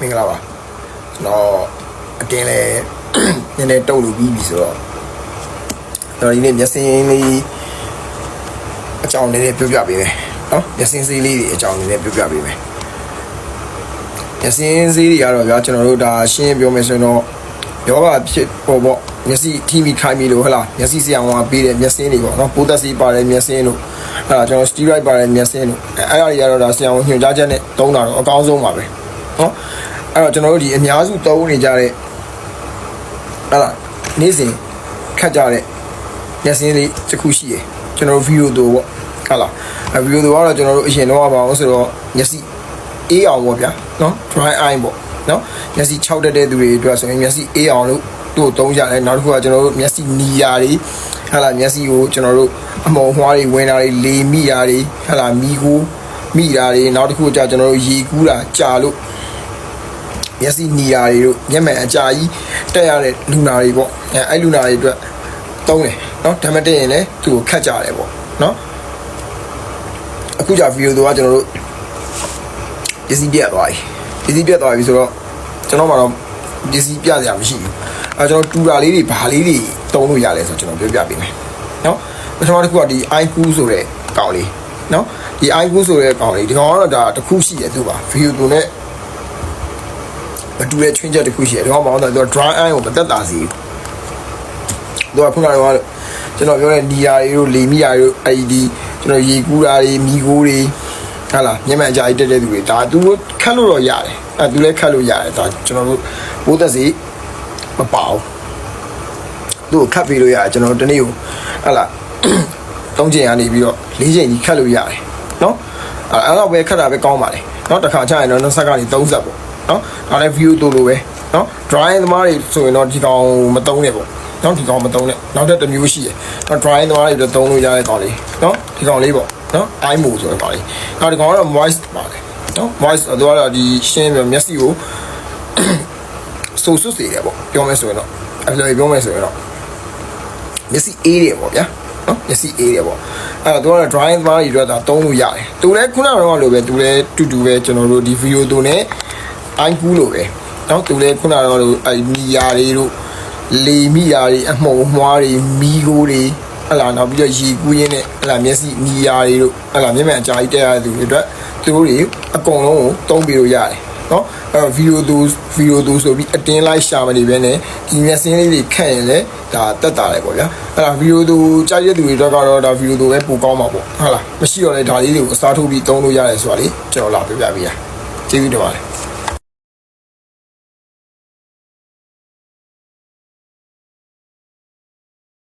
မင်္ဂလာပါကျွန်တော်အတင်းလဲနည်းနည်းတုတ်လို့ပြီးပြီဆိုတော့ကျွန်တော်ဒီနေ့မျက်စင်းလေးအကြောင်းနည်းနည်းပြောပြပေးမယ်နော်မျက်စင်းစေးလေးတွေအကြောင်းနည်းနည်းပြောပြပေးမယ်မျက်စင်းစေးတွေကတော့ဗျာကျွန်တော်တို့ဒါရှင်းပြောမယ်ဆိုရင်တော့ယောဂဖြစ်ပေါ်ပေါ့မျက်စိထိမိခိုင်းမိလို့ဟဟလားမျက်စိဆရာဝန်ကပေးတဲ့မျက်စင်းတွေပေါ့နော်ပိုးသက်စီပါတဲ့မျက်စင်းတို့အဲ့ဒါကျွန်တော် steroid ပါတဲ့မျက်စင်းတို့အဲ့အဲ့ဒါတွေကတော့ဒါဆရာဝန်ညွှန်ကြားချက်နဲ့သုံးတာတော့အကောင်းဆုံးပါပဲနော် အဲ့တော့ကျွန်တော်တို့ဒီအများစုသုံးနေကြတဲ့ဟလာနေ့စဉ်ခတ်ကြတဲ့မျက်စင်းလေးတစ်ခုရှိရယ်ကျွန်တော်တို့ဗီဒီယိုတို့ပေါ့ဟလာအဲဗီဒီယိုတို့ကတော့ကျွန်တော်တို့အရင်တော့ပါအောင်ဆိုတော့မျက်စိအေးအောင်ပေါ့ဗျာနော် dry eye ပေါ့နော်မျက်စိ6တက်တဲ့သူတွေအတွက်ဆိုရင်မျက်စိအေးအောင်လို့တို့သုံးကြတယ်နောက်တစ်ခုကကျွန်တော်တို့မျက်စိနီယာတွေဟလာမျက်စိကိုကျွန်တော်တို့အမော်ဟွားတွေဝင်တာတွေလေမိတာတွေဟလာမီကိုမိတာတွေနောက်တစ်ခုကကျွန်တော်တို့ရေကူးတာကြာလို့ မျက်စိနီယာတွေတို့မျက်မှန်အကြာကြီးတက်ရတဲ့လူနာတွေပေါ့အဲအဲ့လူနာတွေအတွက်သုံးတယ်နော်ဓမ္မတက်ရင်လည်းသူ့ကိုခတ်ကြတယ်ပေါ့နော်အခုကြာဗီဒီယိုတော့ကျွန်တော်တို့ပစ္စည်းပြတ်သွားပြီပစ္စည်းပြတ်သွားပြီဆိုတော့ကျွန်တော်မှတော့ပစ္စည်းပြစရာမရှိဘူးအဲကျွန်တော်တူတာလေးတွေဘာလေးတွေတုံးလို့ရလဲဆိုတော့ကျွန်တော်ပြောပြပေးမယ်နော်ပထမတစ်ခုကဒီ IQ ဆိုတဲ့ကောင်လေးနော်ဒီ IQ ဆိုတဲ့ကောင်လေးဒီကောင်ကတော့ဒါတစ်ခုရှိရသူ့ပါ view သူနဲ့ မတူတဲ့ချွင်းချက်တစ်ခုရှိတယ်ဒီကောင်မောင်းတော့သူက dry eye ကိုမတက်တာစီသူကခုနကတော့ကျွန်တော်ပြောတဲ့နီယာတွေတို့လေမီယာတို့အဲ့ဒီကျွန်တော်ရေကူးတာတွေမီကိုးတွေဟာလားမျက်မှန်အကြာကြီးတက်တဲ့သူတွေဒါသူတို့ခတ်လို့တော့ရတယ်အဲသူလည်းခတ်လို့ရတယ်ဒါကျွန်တော်တို့ဘိုးသက်စီမပါဘူးသူ့ကိုခတ်ပြီးလို့ရတယ်ကျွန်တော်တို့တနေ့ကိုဟာလားသုံးချိန်ကနေပြီးတော့လေးချိန်ကြီးခတ်လို့ရတယ်နော်အဲ့အဲ့တော့ပဲခတ်တာပဲကောင်းပါလေနော်တစ်ခါချရင်တော့နှစ်ဆက်ကနေ30ပေါ့ နော်ဒါလည်း view တူလို့ပဲနော် drawing သမားတွေဆိုရင်တော့ဒီကောင်မတုံးနဲ့ပေါ့နော်ဒီကောင်မတုံးနဲ့နောက်ထပ်တစ်မျိုးရှိတယ်နော် drawing သမားတွေတော့တုံးလို့ရတဲ့ကောင်လေးနော်ဒီကောင်လေးပေါ့နော် eye mode ဆိုတဲ့ကောင်လေးနောက်ဒီကောင်ကတော့ voice ပါတယ်နော် voice တော့ကတော့ဒီရှင်းပြမျက်စိကိုဆူဆွတ်စေတယ်ပေါ့ပြောမယ်ဆိုရင်တော့အဲ့လိုပြောမယ်ဆိုရင်တော့မျက်စိအေးတယ်ပေါ့ဗျာနော်မျက်စိအေးတယ်ပေါ့အဲ့တော့သူကတော့ drawing သမားတွေအတွက်ဒါတုံးလို့ရတယ်သူလည်းခုနကတော့လိုပဲသူလည်းတူတူပဲကျွန်တော်တို့ဒီ video သူနဲ့ အိုင်းကူးလိုပဲနော်သူလည်းခုနကတော့အဲမီယာတွေတို့လေမိယာတွေအမှုံမွားတွေမီးကိုတွေဟလာနောက်ပြီးတော့ရေကူးရင်းနဲ့ဟလာမျက်စိမီယာတွေတို့ဟလာမျက်မှန်အကြာကြီးတက်ရတဲ့သူတွေအတွက်သူတို့တွေအကုန်လုံးကိုတုံးပြီးလို့ရတယ်နော်အဲဗီဒီယိုသူဗီဒီယိုသူဆိုပြီးအတင်းလိုက်ရှာမနေပဲနဲ့ဒီမျက်စင်းလေးတွေခန့်ရင်လည်းဒါတက်တာလေပေါ့ဗျာအဲ့ဒါဗီဒီယိုသူကြားရတဲ့သူတွေတော့ကတော့ဒါဗီဒီယိုသူပဲပိုကောင်းမှာပေါ့ဟုတ်လားမရှိတော့လေဒါလေးတွေကိုအစားထိုးပြီးသုံးလို့ရတယ်ဆိုတာလေကျွန်တော်လာပြပြပေးရကျေးဇူးတော်ပါတယ်